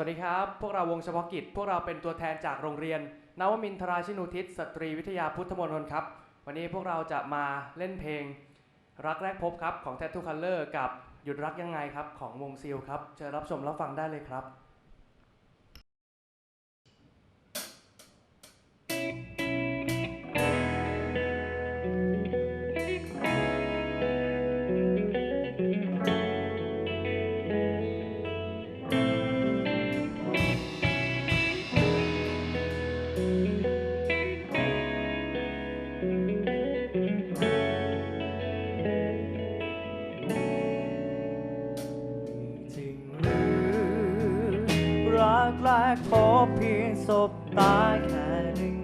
วัสดีครับ พวกเราวงเฉพาะกิจ พวกเราเป็นตัวแทนจากโรงเรียน นวมินทราชินุทิศสตรีวิทยาพุทธมนตรครับ วันนี้พวกเราจะมาเล่นเพลง รักแรกพบครับของ Tattoo Color กับหยุดรักยังไงครับของวงซิลครับเชิญรับชมรับฟังได้เลยครับ แรกพบเพียงสบตาแค่หนึ่ง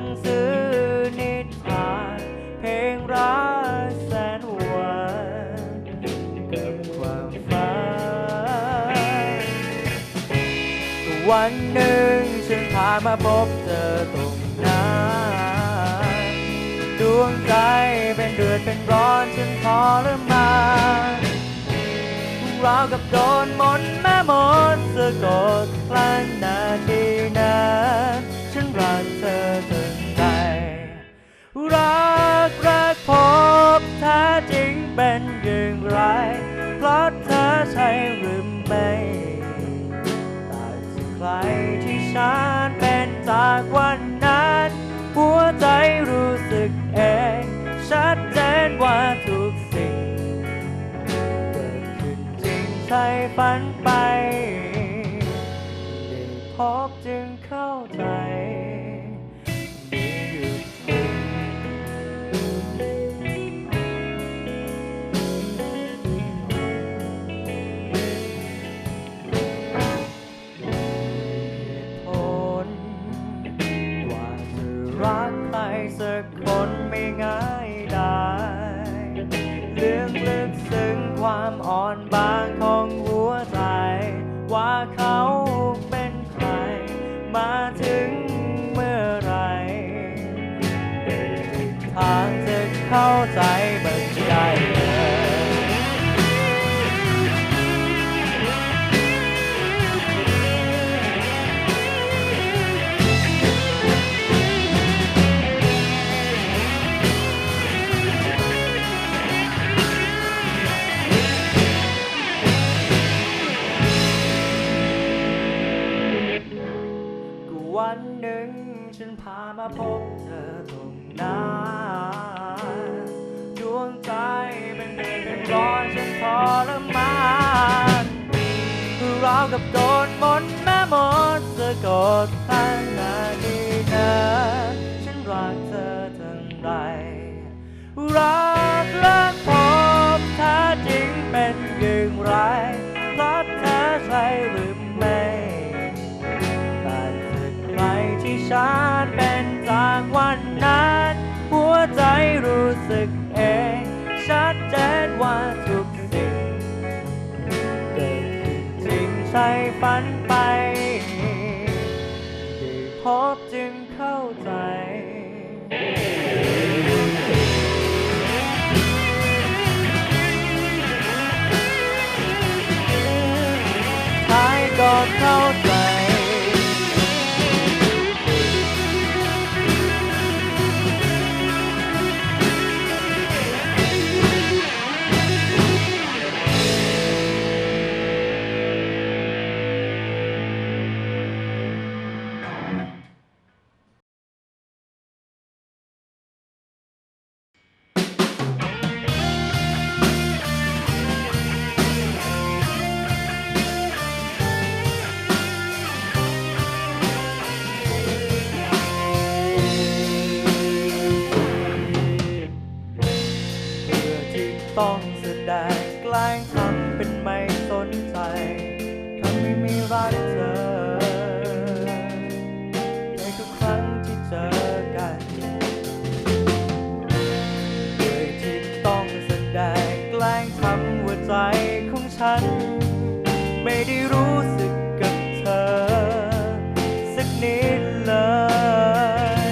งสือนิทานเพลงรักแสนหวานกับความฝันวันหนึ่งฉันพามาพบเจอตรงนั้นดวงใจเป็นเดือดเป็นร้อนฉันทรมานราวกับโดนมนแม่มดสะกด รักแรกพบแท้จริงเป็นอย่างไร เพราะเธอใช่หรือไม่ต่างจากใครที่ฉันเป็นจากวันนั้น หัวใจรู้สึกเอง ชัดเจนว่าทุกสิ่ง เกิดขึ้นจริงใช่ฝันไป ซึ้งค วันหนึ่งฉันพามาพบเธอตรงนั้นดวงใจเป็นเดือนเป็นร้อนฉันทรมานราวกับโดนมนต์แม่มดสะกดทันนาทีนั้นฉันรักเธอทั้งไรรักและพบแท้จริงเป็นอย่างไรรักเธอใช่ ใจฝันไป ได้พบจึงเข้าใจ ต้องแสดงแกล้งทำเป็นไม่สนใจทำไม่มีรักเธอ ในทุกครั้งที่เจอกันโดยที่ต้องแสดงแกล้งทำหัวใจของฉัน ไม่ได้รู้สึกกับเธอ สักนิดเลย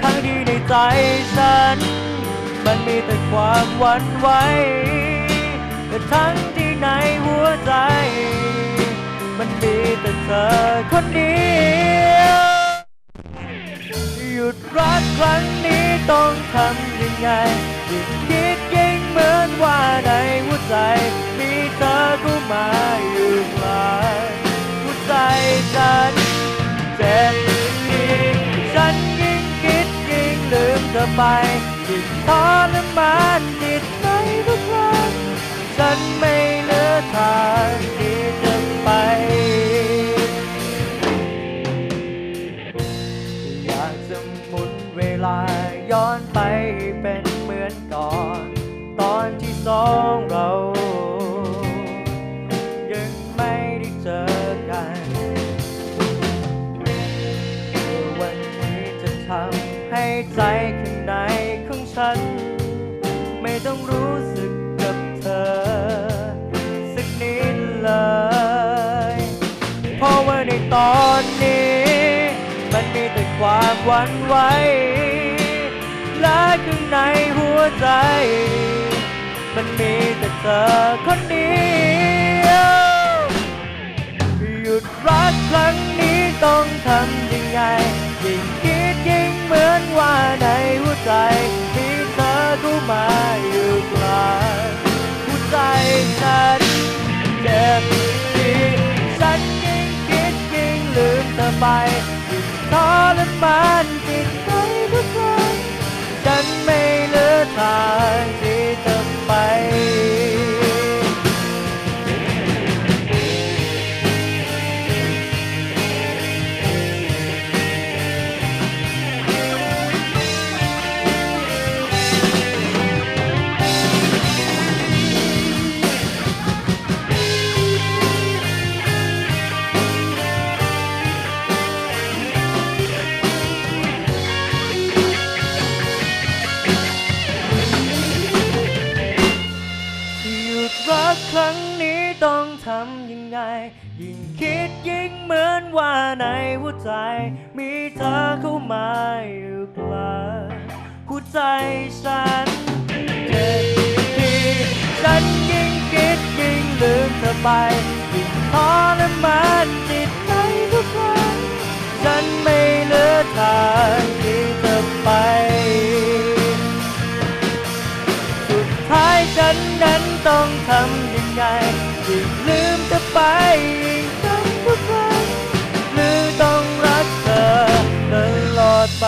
ทั้งที่ในใจฉัน มีแต่ความหวั่นไหวแต่ทั้งที่ในหัวใจ มันมีแต่เธอคนเดียวหยุดรักครั้งนี้ต้องทำยังไงยิ่งคิดยิ่งเหมือนว่าในหัวใจ มีเธอเข้ามาอยู่กลางหัวใจฉันเจ็บยิ่งฉันยิ่งคิดยิ่งลืมเธอไปยิ่งทรมานจิตใจทุกครั้งฉันไม่เหลือทางที่จะไปอยากจะหมุนเวลาย้อนไปเป็นเหมือนก่อน ตอนที่สองเรา ยังไม่ได้เจอกันวันนี้จะทำให้ใจ นนี้ มันมีแต่ความหวั่นไหวและข้างในหัวใจ มันมีแต่เธอคนเดียวหยุดรักครั้งนี้ต้องทำยังไงยิ่งคิดยิ่งเหมือนว่าในหัวใจมีเธอเข้ามาอยู่กลางหัวใจฉันเจ็บ ไปยิ่งทรมานจิตใจทุก ทำยังไง ยิ่งคิดยิ่งเหมือนว่าในหัวใจ มีเธอเข้ามาอยู่กลางหัวใจฉันเจ็บที่ฉันยิ่งคิดยิ่งลืมเธอไป ต้องทำยังไงยิ่งลืมเธอไปยิ่งจำทุกครั้งหรือต้องรักเธอตลอดไป